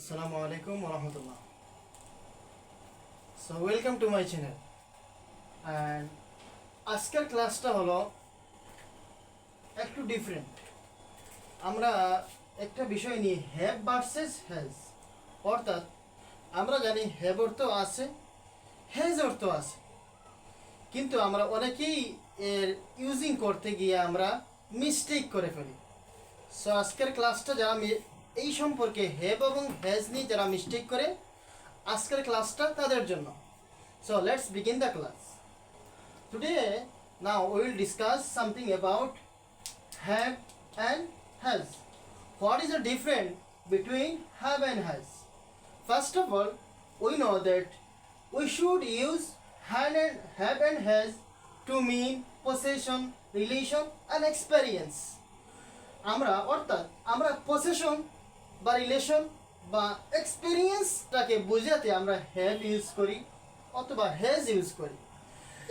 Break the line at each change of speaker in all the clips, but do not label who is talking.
আসসালামু আলাইকুম রহমতুল্লাহ। So welcome to my channel and আজকের ক্লাসটা হলো একটু ডিফারেন্ট আমরা একটা বিষয় নিয়ে হ্যাভ ভার্সেস হ্যাজ অর্থাৎ আমরা জানি হ্যাভ অর্থ আছে হ্যাজ অর্থ আছে। কিন্তু আমরা অনেকেই এর ইউজিং করতে গিয়ে আমরা মিস্টেক করে ফেলি। সো আজকের ক্লাসটা যারা এই সম্পর্কে হ্যাভ এবং হ্যাজ নিয়ে যারা মিস্টেক করে, আজকের ক্লাসটা তাদের জন্য। So let's begin the class today now we will discuss something about have and has what is the different between have and has first of all we know that we should use had and have and has to mean possession relation and experience আমরা, অর্থাৎ আমরা possession বা relation বা এক্সপিরিয়েন্সটাকে বোঝাতে আমরা have use করি অথবা has use করি।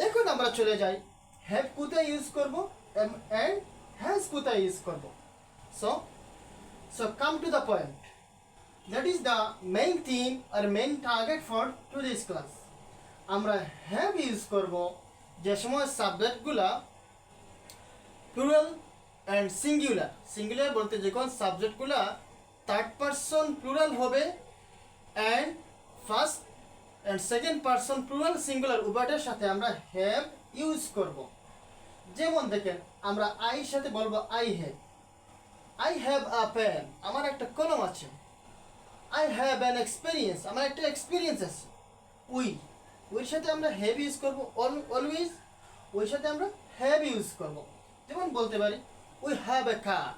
এখন আমরা চলে যাই হ্যাভ কোথায় ইউজ করব অ্যান্ড হ্যাজ কোথায় ইউজ করব। So so come to the point that is the main theme or main target for today's class আমরা হ্যাভ ইউজ করব যে সময় সাবজেক্টগুলা প্লুরাল অ্যান্ড সিঙ্গুলার সিঙ্গুলার বলতে যে কোন সাবজেক্টগুলা থার্ড পারসন প্লুরাল হবে and first and second person plural singular উভয়টার সাথে আমরা হ্যাভ ইউজ করব। যেমন দেখেন, আমরা আই সাথে বলব I have I have a pen আমার একটা কলম আছে। আই হ্যাভ অ্যান এক্সপিরিয়েন্স আমার একটা এক্সপিরিয়েন্স আছে। উই। ওইর সাথে আমরা হ্যাভ ইউজ করব অলওয়েজ ওই সাথে আমরা হ্যাভ ইউজ করব। যেমন বলতে পারি we have a car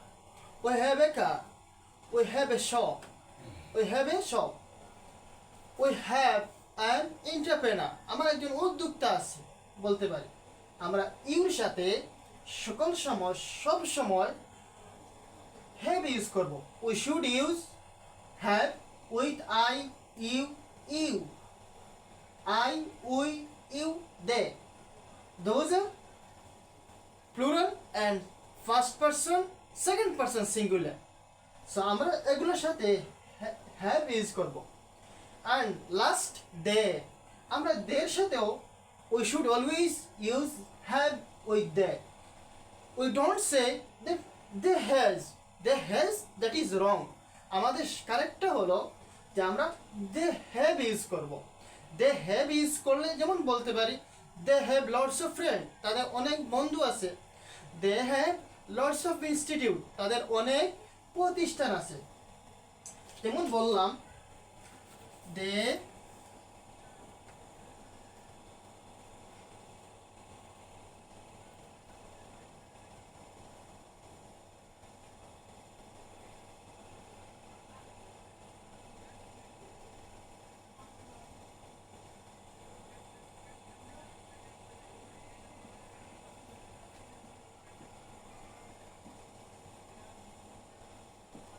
we have a car we have a shop we have a shop we have an entrepreneur আমার একজন উদ্যোক্তা আছে বলতে পারি আমরা ইউর সাথে সকল সময় সব সময় হ্যাভ ইউজ করব we should use have with I, you, you. I, we, you, they. Those are plural and first person, second person singular. So, আমরা এগুলোর সাথে হ্যাভ ইউজ করব। অ্যান্ড লাস্ট দে আমরা দের সাথেও we should always use have with they we don't say they has they has that is wrong আমাদের কারেক্টটা হলো যে আমরা দে হ্যাভ ইউজ করব। দে হ্যাভ ইউজ করলে যেমন বলতে পারি they have lots of friend তাদের অনেক বন্ধু আছে। They have lots of institute তাদের অনেক প্রতিষ্ঠান আছে। যেমন বললাম they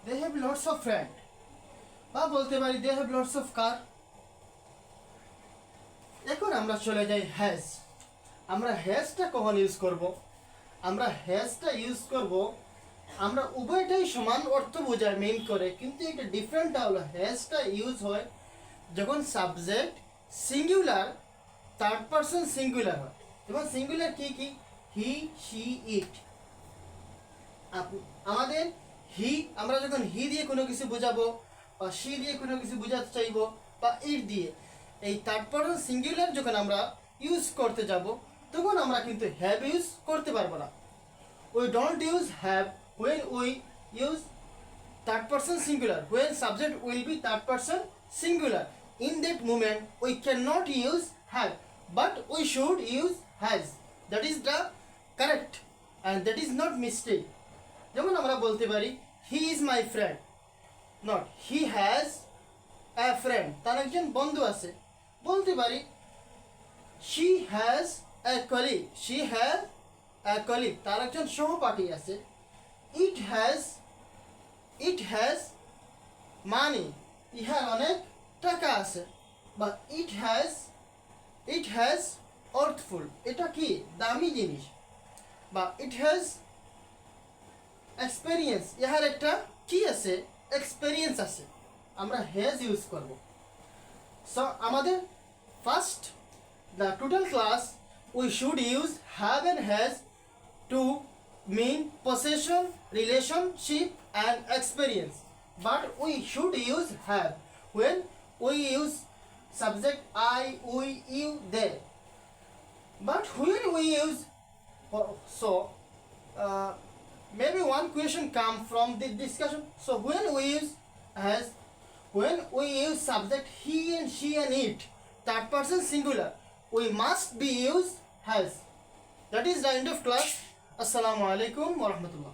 they have lots of friend বা বলতে পারি they have lots of car এখন আমরা চলে যাই হ্যাজ আমরা হ্যাজটা কখন ইউজ করব? আমরা হ্যাজটা ইউজ করব, আমরা উভয়টাই সমান অর্থ বোঝায় মেইন করে, কিন্তু এটা ডিফারেন্টটা হলো হ্যাজটা ইউজ হয় যখন subject singular third person singular হয়। যেমন সিঙ্গুলার কি কি? হি শি ইট আমাদের হি, আমরা যখন হি দিয়ে কোনো কিছু বোঝাবো, বা সি দিয়ে কোনো কিছু বোঝাতে চাইব, বা ইট দিয়ে, এই তারপর সিঙ্গুলার যখন আমরা ইউজ করতে যাব, তখন আমরা কিন্তু হ্যাভ ইউজ করতে পারব না। ওই don't use have when we use third person singular when subject will be third person singular in that moment we can not use have but we should use has that is the correct and that is not mistake যেমন আমরা বলতে পারি he is my friend not he has a friend তার একজন বন্ধু আছে। বলতে পারি she has a colleague she has a colleague তার একজন সহপাঠী আছে। ইট হ্যাজ ইট হ্যাজ মানি ইহার অনেক টাকা আছে। বা ইট হ্যাজ ইট হ্যাজ অর্থফুল এটা কি? দামি জিনিস। বা ইট হ্যাজ এক্সপেরিয়েন্স ইহার একটা কি আছে? এক্সপেরিয়েন্স আছে। আমরা হেজ ইউজ করব। সো আমাদের first the total class we should use have and has to mean possession relationship and experience but we should use have when we use subject I we you they but when we use so maybe one question come from the discussion. So when we use has when we use subject he and she and it, third person singular, we must be used has. That is the end of class. Assalamu alaikum wa rahmatullah.